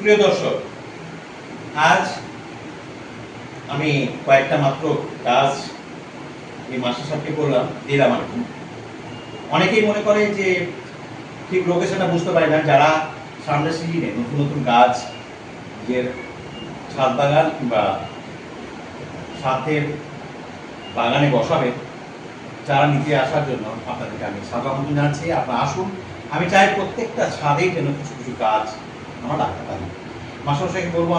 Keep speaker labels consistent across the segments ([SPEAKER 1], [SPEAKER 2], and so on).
[SPEAKER 1] সুপ্রিয় দর্শক, আজ আমি কয়েকটা মাত্র কাজ এই মাসের সাথে করলাম, দিলাম আর অনেকেই মনে করে যে ঠিক লোকেশনটা বুঝতে পারে না, যারা সামনে সিজনে নতুন নতুন গাছ, নিজের ছাদ বাগান কিংবা ছাদের বাগানে বসাবে, যারা নিতে আসার জন্য আপনাদেরকে আমি স্বাগত জানাচ্ছি, আপনারা আসুন। আমি চাই প্রত্যেকটা ছাদেই যেন কিছু কিছু গাছ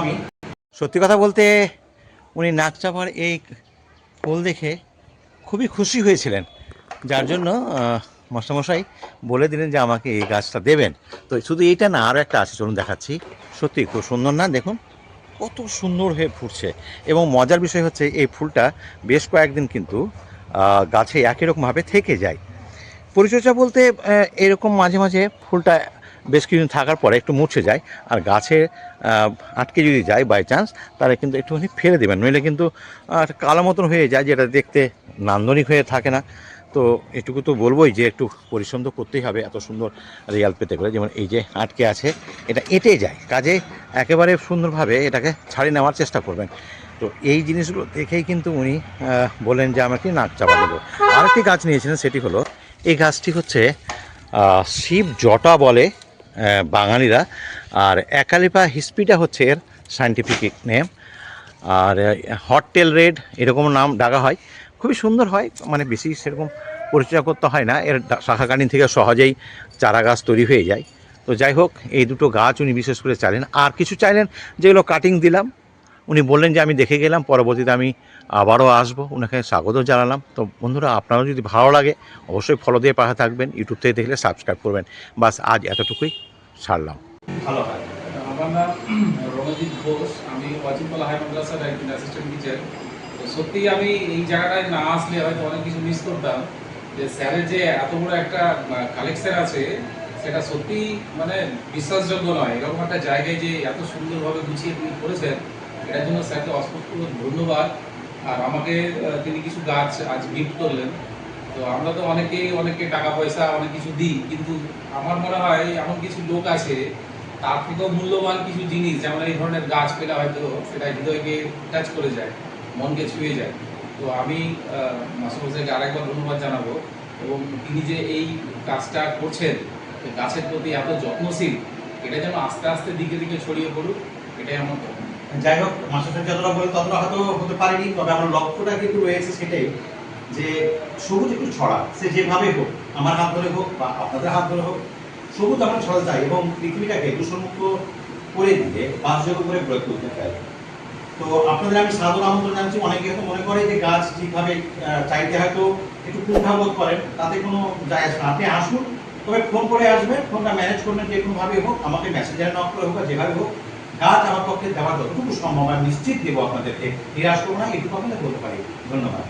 [SPEAKER 1] আমি, সত্যি কথা বলতে উনি নাক চাপার এই ফুল দেখে খুবই খুশি হয়েছিলেন। যার জন্য মাস্টারমশাই বলে দিলেন যে আমাকে এই গাছটা দেবেন। তো শুধু এইটা না, আরও একটা আছে, চলুন দেখাচ্ছি। সত্যি খুব সুন্দর না, দেখুন, কত সুন্দর হয়ে ফুটছে। এবং মজার বিষয় হচ্ছে, এই ফুলটা বেশ কয়েকদিন কিন্তু গাছে একই রকমভাবে থেকে যায়। পরিচর্যা বলতে এরকম মাঝে মাঝে ফুলটা বেশ কিছুদিন থাকার পরে একটু মুছে যায়, আর গাছে আটকে যদি যায় বাই চান্স তাহলে কিন্তু একটুখানি ফেলে দেবেন। নইলে কিন্তু কালো মতন হয়ে যায়, যেটা দেখতে নান্দনিক হয়ে থাকে না। তো এটুকু তো বলবোই যে একটু পরিশ্রম তো করতেই হবে এত সুন্দর রেজাল্ট পেতে গেলে। যেমন এই যে আটকে আছে, এটা এঁটে যায়। কাজে একেবারে সুন্দরভাবে এটাকে ছাড়িয়ে নেওয়ার চেষ্টা করবেন। তো এই জিনিসগুলো দেখেই কিন্তু উনি বলেন যে আমাকে নাক চাপা দেবো। আরেকটি গাছ নিয়েছিলেন, সেটি হলো, এই গাছটি হচ্ছে শিব জটা বলে বাঙালিরা। আর একালিপা হিসপিটা হচ্ছে এর সাইন্টিফিক নেম আর হটটেল রেড এরকম নাম ডাকা হয়। খুবই সুন্দর হয় মানে বেশি সেরকম পরিচর্যা করতে হয় না। এর শাখাকালীন থেকে সহজেই চারা গাছ তৈরি হয়ে যায়। তো যাই হোক, এই দুটো গাছ উনি বিশেষ করে চাইলেন আর কিছু চাইলেন যেগুলো কাটিং দিলাম। উনি বললেন যে আমি দেখে গেলাম, পরবর্তীতে আমি আবারও আসব। ওনাকে স্বাগত জানালাম। তো বন্ধুরা, আপনারও যদি ভালো লাগে, অবশ্যই ফলো দিয়ে পাশে থাকবেন ইউটিউব থেকে দেখলে সাবস্ক্রাইব করবেন। বাস, আজ এতটুকুই। ছাড়লাম ভালো
[SPEAKER 2] আমার নাম রণজিৎ ঘোষ। আমি হাই মাদ্রাসার একজন অ্যাসিস্ট্যান্ট টিচার আমি এই জায়গাটায় না আসলে হয়তো অনেক কিছু মিস করতাম। যে স্যারের যে এত বড় একটা কালেকশন আছে, সেটা সত্যি মানে বিশ্বাসযোগ্য নয়। এরকম একটা জায়গায় যে এত সুন্দরভাবে গুছিয়ে তিনি করেছেন এটার জন্য স্যারকে অসংখ্য ধন্যবাদ। আর আমাকে তিনি কিছু গাছ আজ গিফট করলেন। তো আমরা তো অনেকেই অনেকে টাকা পয়সা অনেক কিছু দিই, কিন্তু আমার মনে হয় এমন কিছু লোক আছে, তার থেকেও মূল্যবান কিছু জিনিস, যেমন এই ধরনের গাছ পেলে হয়তো সেটা হৃদয়কে টাচ করে যায়, মনকে ছুঁয়ে যায়। তো আমি মাস্টারমশাইকে আরেকবার ধন্যবাদ জানাব। এবং তিনি যে এই কাজটা করছেন গাছের প্রতি এত যত্নশীল, এটা যেন আস্তে আস্তে দিকে দিকে ছড়িয়ে পড়ুক, এটাই আমার।
[SPEAKER 1] যাই হোক মাস্টার যতটা বলে ততটা হয়তো হতে পারেনি, তবে আমার লক্ষ্যটা কিন্তু রয়েছে সেটাই যে সবুজ একটু ছড়া, সে যেভাবে হোক, আমার হাত ধরে হোক বা আপনাদের হাত ধরে হোক, সবুজ আমরা ছড়া চাই এবং পৃথিবীটাকে দূষণমুক্ত করে দিয়ে বাসযোগ্য করে প্রয়োগ করতে চাই তো আপনাদের আমি সাদর আমন্ত্রণ জানাচ্ছি, অনেকে হয়তো মনে করে যে গাছ ঠিকভাবে চাইতে হয়তো একটু কুণ্ঠাবোধ করেন, তাতে কোনো যায় আসে না। আপনি আসুন, তবে ফোন করে আসবেন, ফোনটা ম্যানেজ করবেন যে কোনোভাবে হোক, আমাকে মেসেঞ্জারে নক করে হোক বা যেভাবে হোক গাছ আমার পক্ষে দেওয়া যতটুকু সম্ভব, আমি নিশ্চিত দেবো আপনাদেরকে। নিরাশ করব না এটুকু আপনাদের বলতে পারি। ধন্যবাদ।